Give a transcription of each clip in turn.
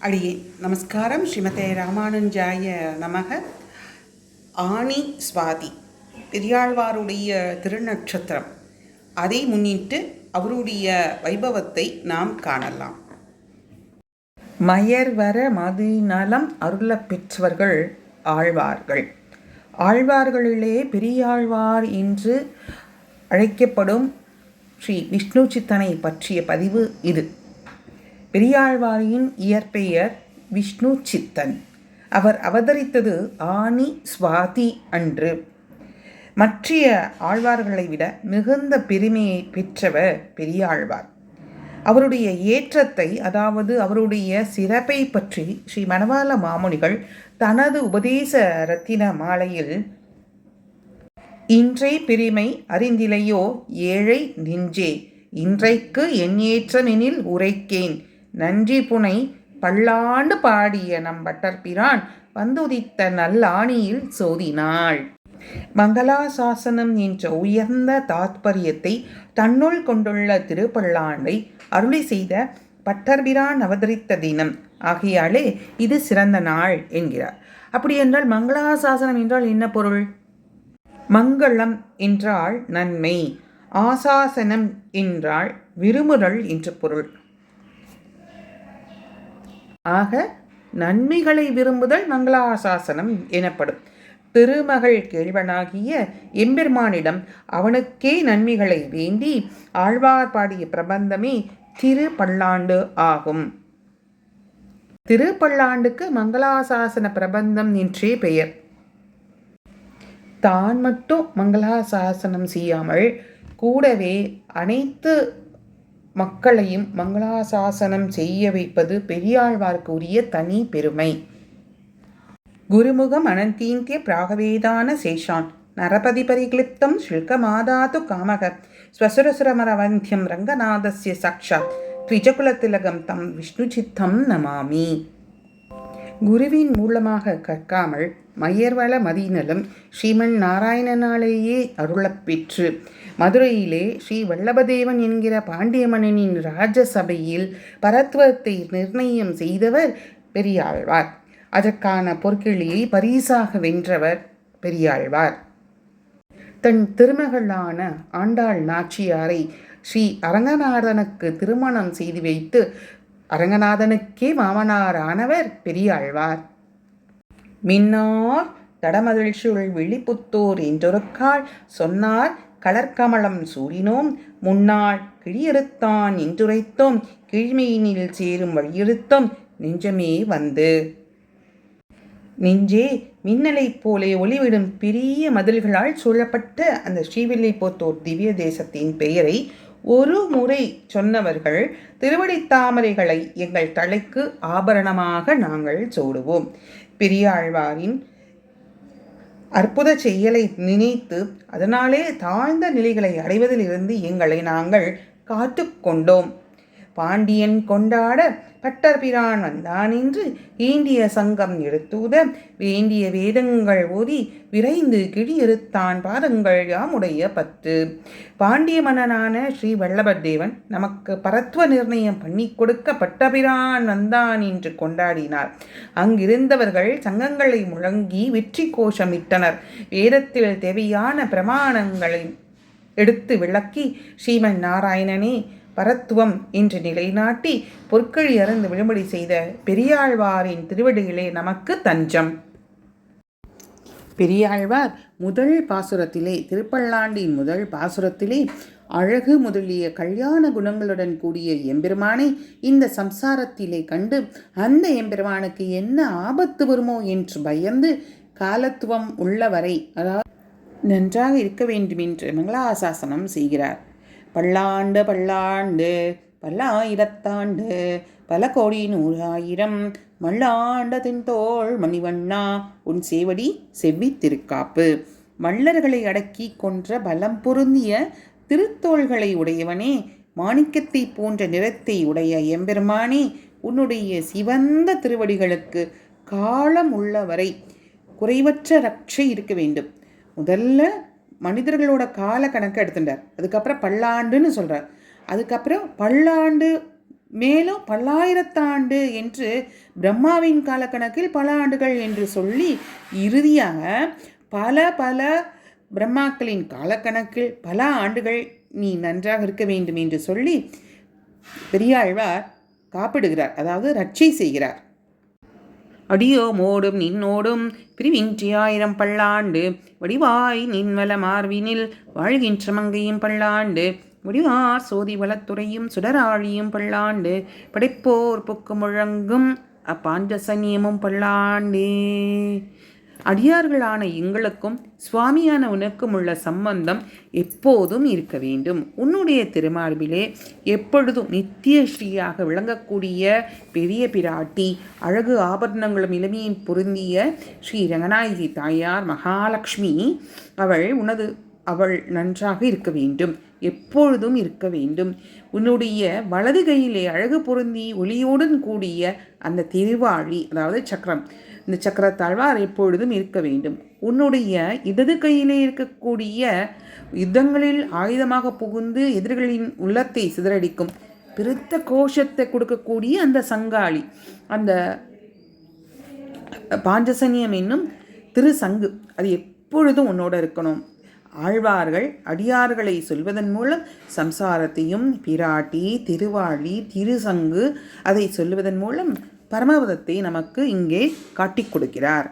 அடியே நமஸ்காரம். ஸ்ரீமதே ராமானுஜாய நமக. ஆணி சுவாதி பெரியாழ்வாருடைய திருநட்சத்திரம். அதை முன்னிட்டு அவருடைய வைபவத்தை நாம் காணலாம். மயர்வர மதிநலம் அருள பெற்றவர்கள் ஆழ்வார்கள். ஆழ்வார்களிலே பெரியாழ்வார் என்று அழைக்கப்படும் ஸ்ரீ விஷ்ணு சித்தனை பற்றிய பதிவு இது. பெரியாழ்வாரின் இயற்பெயர் விஷ்ணு சித்தன். அவர் அவதரித்தது ஆனி சுவாதி அன்று. மற்றைய ஆழ்வார்களை விட மிகுந்த பெருமையை பெற்றவர் பெரியாழ்வார். அவருடைய ஏற்றத்தை அதாவது அவருடைய சிறப்பை பற்றி ஸ்ரீ மணவாள மாமுனிகள் தனது உபதேச ரத்தின மாலையில் இன்றை பெருமை அறிந்திலையோ ஏழை நெஞ்சே இன்றைக்கு என் ஏற்றமெனில் உரைக்கேன். நன்றி புனை பல்லாண்டு பாடிய நம் பட்டர்பிரான் வந்துதித்த நல்லாணியில் சோதினாள். மங்களாசாசனம் என்ற உயர்ந்த தாத்பரியத்தை தன்னுள் கொண்டுள்ள திருப்பல்லாண்டை அருளி செய்த பட்டர்பிரான் அவதரித்த தினம். ஆகையாலே இது சிறந்த நாள் என்கிறார். அப்படி என்றால் மங்களாசாசனம் என்றால் என்ன பொருள்? மங்களம் என்றால் நன்மை. ஆசாசனம் என்றால் விருமுறல் என்று பொருள். ஆக நன்மைகளை விரும்புதல் மங்களாசாசனம் எனப்படும். திருமகள் கேழ்வனாகிய எம்பெருமானிடம் அவனுக்கே நன்மைகளை வேண்டி ஆழ்வார் பாடிய பிரபந்தமே திருப்பல்லாண்டு ஆகும். திருப்பல்லாண்டுக்கு மங்களாசாசன பிரபந்தம் என்றே பெயர். தான் மட்டும் மங்களாசாசனம் செய்யாமல் கூடவே அனைத்து மக்களையும் மங்களாசாசனம் செய்ய வைப்பது பெரியாழ்வார்க்கு உரிய தனி பெருமை. குருமுகம் அனந்தீந்திய பிராகவேதான சேஷான். நரபதி பரிக்ளிப்தம் ஷில்கமாதாது காமக. ஸ்வசுரசுரமரவந்தியம் ரங்கநாதஸ்ய சக்ஷாத் த்விஜகுலத்திலகம் தம் விஷ்ணுஜித்தம் நமாமி. குருவின் மூலமாக கற்காமல் மையர்வள மதிநலம் ஸ்ரீமன் நாராயணனாலேயே அருளப்பெற்று மதுரையிலே ஸ்ரீ வல்லபதேவன் என்கிற பாண்டிய மன்னனின் ராஜசபையில் பரத்துவத்தை நிர்ணயம் செய்தவர் பெரியாழ்வார். அதற்கான பொற்கிளியை பரிசாக வென்றவர் பெரியாழ்வார். தன் திருமகளான ஆண்டாள் நாச்சியாரை ஸ்ரீ அரங்கநாதனுக்கு திருமணம் செய்து வைத்து அரங்கநாதனுக்கே மாமனாரானவர் பெரியாழ்வார். மின்னார் தடமகிழ்ச்சியுள் விழிப்புத்தோர் என்றொருக்கால் சொன்னார் கலர்கமலம் சூடினோம் முன்னாள் கிழியறுத்தான் என்றுரைத்தோம் கீழ்மையினில் சேரும் வழியிருத்தோம் நெஞ்சமே வந்து. நெஞ்சே மின்னலைப் போலே ஒளிவிடும் பெரிய மதில்களால் சூழப்பட்ட அந்த ஸ்ரீவில்லிபுத்தூர் திவ்ய தேசத்தின் பெயரை ஒரு முறை சொன்னவர்கள் திருவடித்தாமரைகளை எங்கள் தலைக்கு ஆபரணமாக நாங்கள் சூடுவோம். பெரியாழ்வாரின் அற்புத செயலை நினைத்து அதனாலே தாழ்ந்த நிலைகளை அடைவதிலிருந்து எங்களை நாங்கள் காத்து கொண்டோம். பாண்டியன் கொண்டாட பட்டர்பிரான் வந்தான் என்று ஈண்டிய சங்கம் எடுத்தூத வேண்டிய வேதங்கள் ஓதி விரைந்து கிழியறுத்தான் பாதங்கள் யாமுடைய பத்து. பாண்டிய மன்னனான ஸ்ரீ வல்லபத்தேவன் நமக்கு பரத்துவ நிர்ணயம் பண்ணி கொடுக்க பட்டபிரான் வந்தான் என்று கொண்டாடினார். அங்கிருந்தவர்கள் சங்கங்களை முழங்கி வெற்றி கோஷமிட்டனர். வேதத்தில் தேவையான பிரமாணங்களை எடுத்து விளக்கி ஸ்ரீமன் நாராயணனே பரத்துவம் என்று நிலைநாட்டி பொற்கழி அறந்து விழும்படி செய்த பெரியாழ்வாரின் திருவடிகளே நமக்கு தஞ்சம். பெரியாழ்வார் முதல் பாசுரத்திலே திருப்பள்ளாண்டின் முதல் பாசுரத்திலே அழகு முதலிய கல்யாண குணங்களுடன் கூடிய எம்பெருமானை இந்த சம்சாரத்திலே கண்டு அந்த எம்பெருமானுக்கு என்ன ஆபத்து வருமோ என்று பயந்து காலத்துவம் உள்ளவரை அதாவது நன்றாக இருக்க வேண்டுமென்று மங்களாசாசனம் செய்கிறார். பல்லாண்டு பல்லாண்டு பல்லாயிரத்தாண்டு பல கோடி நூறாயிரம். மல்லாண்டதின் தோல் மணிவண்ணா உன் சேவடி செவ்வி திருக்காப்பு. மல்லர்களை அடக்கி கொன்ற பலம் பொருந்திய திருத்தோள்களை உடையவனே மாணிக்கத்தை போன்ற நிறத்தை உடைய எம்பெருமானே உன்னுடைய சிவந்த திருவடிகளுக்கு காலம் உள்ளவரை குறைவற்ற ரட்சை இருக்க வேண்டும். முதல்ல மனிதர்களோட கால கணக்கை எடுத்துட்டார். அதுக்கப்புறம் பல்லாண்டுன்னு சொல்கிறார் அதுக்கப்புறம் பல்லாண்டு மேலும் பல்லாயிரத்தாண்டு என்று பிரம்மாவின் காலக்கணக்கில் பல ஆண்டுகள் என்று சொல்லி இறுதியாக பல பல பிரம்மாக்களின் காலக்கணக்கில் பல ஆண்டுகள் நீ நன்றாக இருக்க வேண்டும் என்று சொல்லி பெரியாழ்வார் காப்பிடுகிறார். அதாவது ரட்சை செய்கிறார். அடியோ மோடும் நின்னோடும் பிரிவின்றி ஆயிரம் பல்லாண்டு வடிவாய் நின்வல மார்வினில் வாழ்கின்ற மங்கையும் பல்லாண்டு. முடிவார் சோதி வளத்துறையும் சுடராழியும் பல்லாண்டு. படைப்போர் புக்கு முழங்கும் அப்பாஞ்சசன்யமும் பல்லாண்டே. அடியார்களான எங்களுக்கும் சுவாமியான உனக்கும் உள்ள சம்பந்தம் எப்போதும் இருக்க வேண்டும். உன்னுடைய திருமார்பிலே எப்பொழுதும் நித்திய ஸ்ரீயாக விளங்கக்கூடிய பெரிய பிராட்டி அழகு ஆபரணங்களும் இளமையின் பொருந்திய ஸ்ரீ ரங்கநாயகி தாயார் மகாலட்சுமி அவள் உனது அவள் நன்றாக இருக்க வேண்டும். எப்பொழுதும் இருக்க வேண்டும். உன்னுடைய வலது கையிலே அழகு பொருந்தி ஒளியுடன் கூடிய அந்த திருவாழி அதாவது சக்கரம் இந்த சக்கரத்தாழ்வார் எப்பொழுதும் இருக்க வேண்டும். உன்னுடைய இடது கையிலே இருக்கக்கூடிய யுத்தங்களில் ஆயுதமாக புகுந்து எதிரிகளின் உள்ளத்தை சிதறடிக்கும் பெருத்த கோஷத்தை கொடுக்கக்கூடிய அந்த சங்காளி அந்த பாஞ்சசனியம் என்னும் திரு சங்கு அது எப்பொழுதும் உன்னோட இருக்கணும். ஆழ்வார்கள் அடியார்களை சொல்வதன் மூலம் சம்சாரத்தையும் பிராட்டி திருவாழி திருசங்கு அதை சொல்லுவதன் மூலம் பரமபதத்தை நமக்கு இங்கே காட்டிக் கொடுக்கிறார்.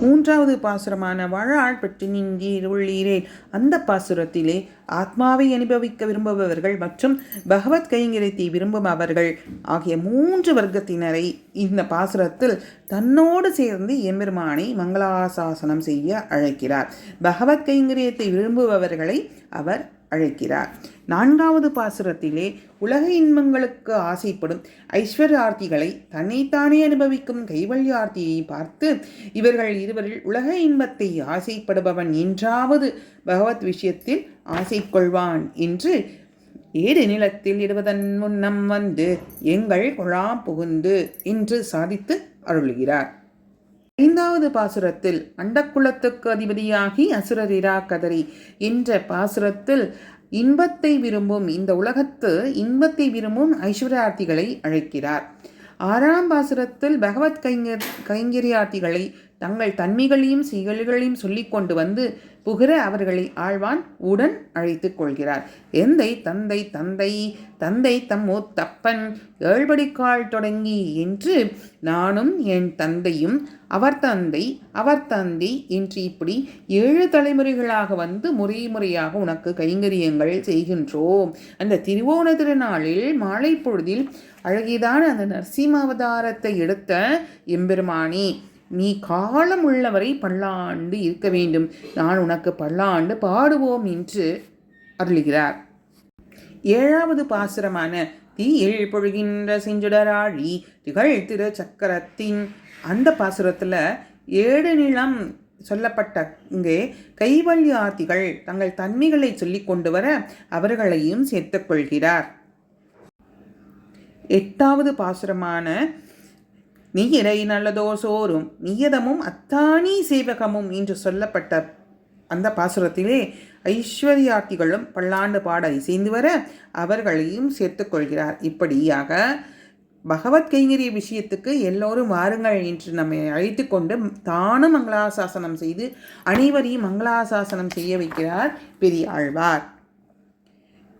மூன்றாவது பாசுரமான வாழாள் பற்றி நின்றீர் உள்ளீரேன் அந்த பாசுரத்திலே ஆத்மாவை அனுபவிக்க விரும்புபவர்கள் மற்றும் பகவத் கைங்கரியத்தை விரும்பும் அவர்கள் ஆகிய மூன்று வர்க்கத்தினரை இந்த பாசுரத்தில் தன்னோடு சேர்ந்து எம்பெருமானை மங்களாசாசனம் செய்ய அழைக்கிறார். பகவத் கைங்கரியத்தை விரும்புபவர்களை அவர் அழைக்கிறார். நான்காவது பாசுரத்திலே உலக இன்பங்களுக்கு ஆசைப்படும் ஐஸ்வர்யார்த்திகளை தன்னைத்தானே அனுபவிக்கும் கைவல்யார்த்தியை பார்த்து இவர்கள் இருவரில் உலக இன்பத்தை ஆசைப்படுபவன் என்றாவது பகவத் விஷயத்தில் ஆசை கொள்வான் என்று ஏடு நிலத்தில் இடுவதன் முன்னம் வந்து எங்கள் குழாம் புகுந்து என்று சாதித்து அருள்கிறார். ஐந்தாவது பாசுரத்தில் அண்டக்குளத்துக்கு அதிபதியாகி அசுரரிரா கதறி. என்ற பாசுரத்தில் இன்பத்தை விரும்பும் இந்த உலகத்து இன்பத்தை விரும்பும் ஐஸ்வர்யார்த்திகளை அழைக்கிறார். ஆறாம் பாசுரத்தில் பகவத் கைங்கர் கைங்கரியார்த்திகளை தங்கள் தன்மைகளையும் செயல்களையும் சொல்லி கொண்டு வந்து புகிற அவர்களை ஆழ்வான் உடன் அழைத்து கொள்கிறார். எந்தை தந்தை தந்தை தந்தை தம்மோ தப்பன் ஏழ்படிக்கால் தொடங்கி என்று நானும் என் தந்தையும் அவர் தந்தை அவர் தந்தை என்று இப்படி ஏழு தலைமுறைகளாக வந்து முறை முறையாக உனக்கு கைங்கரியங்கள் செய்கின்றோம். அந்த திருவோண திருநாளில் மாலை பொழுதில் அழகிதான அந்த நரசிம்மாவதாரத்தை எடுத்த எம்பெருமானி நீ காலம் உள்ளவரை பல்லாண்டு இருக்க வேண்டும். நான் உனக்கு பல்லாண்டு பாடுவோம் என்று அருளுகிறார். ஏழாவது பாசுரமான தீயில் பொழுகின்ற செஞ்சுடராழி திகழ் திரு சக்கரத்தின் அந்த பாசுரத்தில் ஏழு நிலம் சொல்லப்பட்ட இங்கே கைவல்யார்த்திகள் தங்கள் தன்மைகளை சொல்லி கொண்டு வர அவர்களையும் சேர்த்துக்கொள்கிறார் எட்டாவது பாசுரமான நீயிரை நல்லதோர் சோறும் நியதமும் அத்தானி சேவகமும் என்று சொல்லப்பட்ட அந்த பாசுரத்திலே ஐஸ்வர்யார்த்திகளும் பல்லாண்டு பாட இசைந்து வர அவர்களையும் சேர்த்துக்கொள்கிறார் இப்படியாக பகவத் கைங்கரிய விஷயத்துக்கு எல்லோரும் வாருங்கள் என்று நம்மை அழைத்து கொண்டு தானும் மங்களாசாசனம் செய்து அனைவரையும் மங்களாசாசனம் செய்ய வைக்கிறார் பெரியாழ்வார்.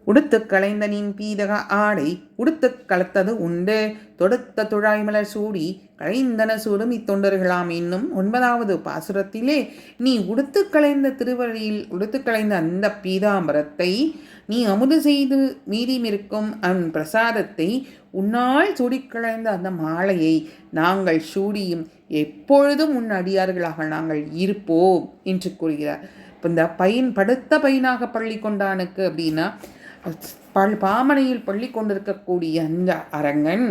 உடுத்து களைந்தனின் பீதக ஆடை உடுத்து கலத்தது உண்டு. தொடுத்த துழாய்மலர் சூடி களைந்தன சூடும் இத்தொண்டர்களாம் என்னும் ஒன்பதாவது பாசுரத்திலே நீ உடுத்து களைந்த திருவழியில் உடுத்து களைந்த அந்த பீதாம்பரத்தை நீ அமுது செய்து மீதிமிருக்கும் அன் பிரசாதத்தை உன்னால் சூடிக்களைந்த அந்த மாலையை நாங்கள் சூடியும் எப்பொழுதும் உன் அடியார்களாக நாங்கள் இருப்போம் என்று கூறுகிறார். இப்போ இந்த பையன் படுத்த பையனாக பள்ளி கொண்டானுக்கு அப்படின்னா பல் பாமனையில் பள்ளி கொண்டிருக்கக்கூடிய அந்த அரங்கன்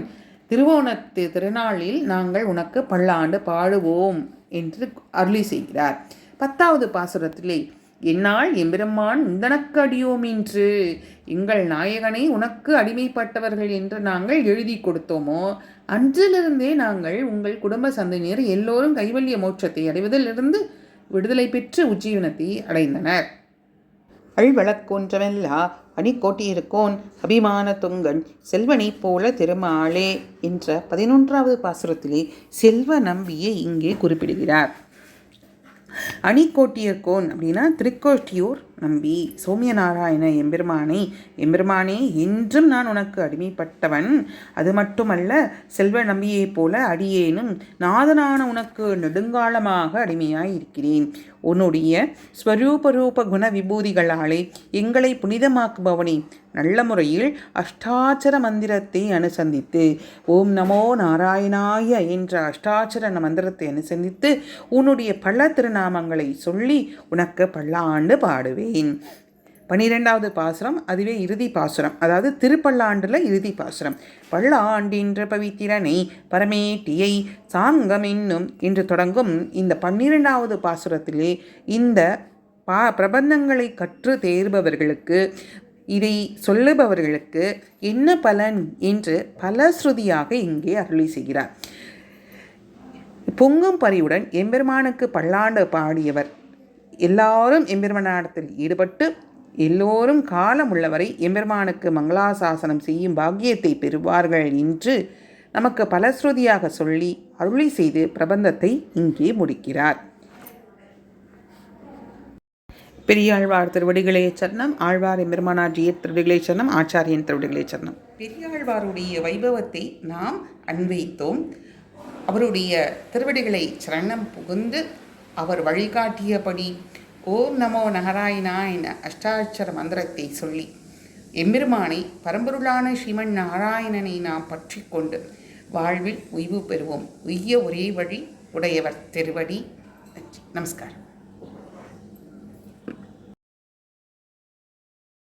திருவோணத்து திருநாளில் நாங்கள் உனக்கு பல்லாண்டு பாடுவோம் என்று அருளி செய்கிறார். பத்தாவது பாசுரத்திலே என்னால் எம்பெருமான் உந்தனக்கு அடியோம் என்று எங்கள் நாயகனை உனக்கு அடிமைப்பட்டவர்கள் என்று நாங்கள் எழுதி கொடுத்தோமோ? அன்றிலிருந்தே நாங்கள் உங்கள் குடும்ப சந்ததியினர் எல்லோரும் கைவல்ய மோட்சத்தை அடைவதிலிருந்து விடுதலை பெற்று உஜ்ஜீவனத்தை அடைந்தனர். அழ்வழக்கொன்றமெல்லா அணிக்கோட்டியிருக்கோன் அபிமான தொங்கன் செல்வனை போல திருமாளே என்ற பதினொன்றாவது பாசுரத்திலே செல்வ நம்பியை இங்கே குறிப்பிடுகிறார். அணிக்கோட்டியர்கோன் அப்படின்னா திருக்கோட்டியூர் நம்பி சோமியநாராயண எம்பெருமானை எம்பெருமானே என்றும் நான் உனக்கு அடிமைப்பட்டவன். அது மட்டுமல்ல செல்வ நம்பியைப் போல அடியேனும் நாதனான உனக்கு நெடுங்காலமாக அடிமையாய் இருக்கிறேன் உன்னுடைய ஸ்வரூபரூப குண விபூதிகளாலே எங்களை புனிதமாக்குபவனே நல்ல முறையில் அஷ்டாச்சர மந்திரத்தை அனுசந்தித்து ஓம் நமோ நாராயணாய என்ற அஷ்டாச்சர மந்திரத்தை அனுசந்தித்து உன்னுடைய பல திருநாமங்களை சொல்லி உனக்கு பல்லாண்டு பாடுவேன். பனிரெண்டாவது பாசுரம் அதுவே இறுதி பாசுரம். அதாவது திருப்பல்லாண்டில் இறுதி பாசுரம். பல்லாண்டின்ற பவித்திரனை பரமேட்டியை சாங்கம் என்னும் என்று தொடங்கும் இந்த பன்னிரெண்டாவது பாசுரத்திலே இந்த பா பிரபந்தங்களை கற்று தேர்பவர்களுக்கு இதை சொல்லுபவர்களுக்கு என்ன பலன் என்று பலஸ்ருதியாக இங்கே அருளி செய்கிறார். பொங்கும் பரியுடன் எம்பெருமானுக்கு பல்லாண்டு பாடியவர் எல்லாரும் எம்பெருமானத்தில் ஈடுபட்டு எல்லோரும் காலம் உள்ளவரை எம்பெருமானுக்கு மங்களாசாசனம் செய்யும் பாக்கியத்தை பெறுவார்கள் என்று நமக்கு பலஸ்ருதியாக சொல்லி அருளி செய்து பிரபந்தத்தை இங்கே முடிக்கிறார். பெரியாழ்வார் திருவடிகளே சரணம். ஆழ்வார் எம்பெருமானாஜிய திருவடிகளே சரணம். ஆச்சாரியன் திருவடிகளே சரணம். பெரியாழ்வாருடைய வைபவத்தை நாம் அன்வைத்தோம் அவருடைய திருவடிகளை சரணம் புகுந்து அவர் வழிகாட்டியபடி ஓம் நமோ நகராயினா என அஷ்டாட்சர மந்திரத்தை சொல்லி எம்பெருமானை பரம்பொருளான ஸ்ரீமன் நாராயணனை நாம் பற்றி கொண்டு வாழ்வில் உய்வு பெறுவோம். உய்ய ஒரே வழி உடையவர் திருவடி. நமஸ்காரம்.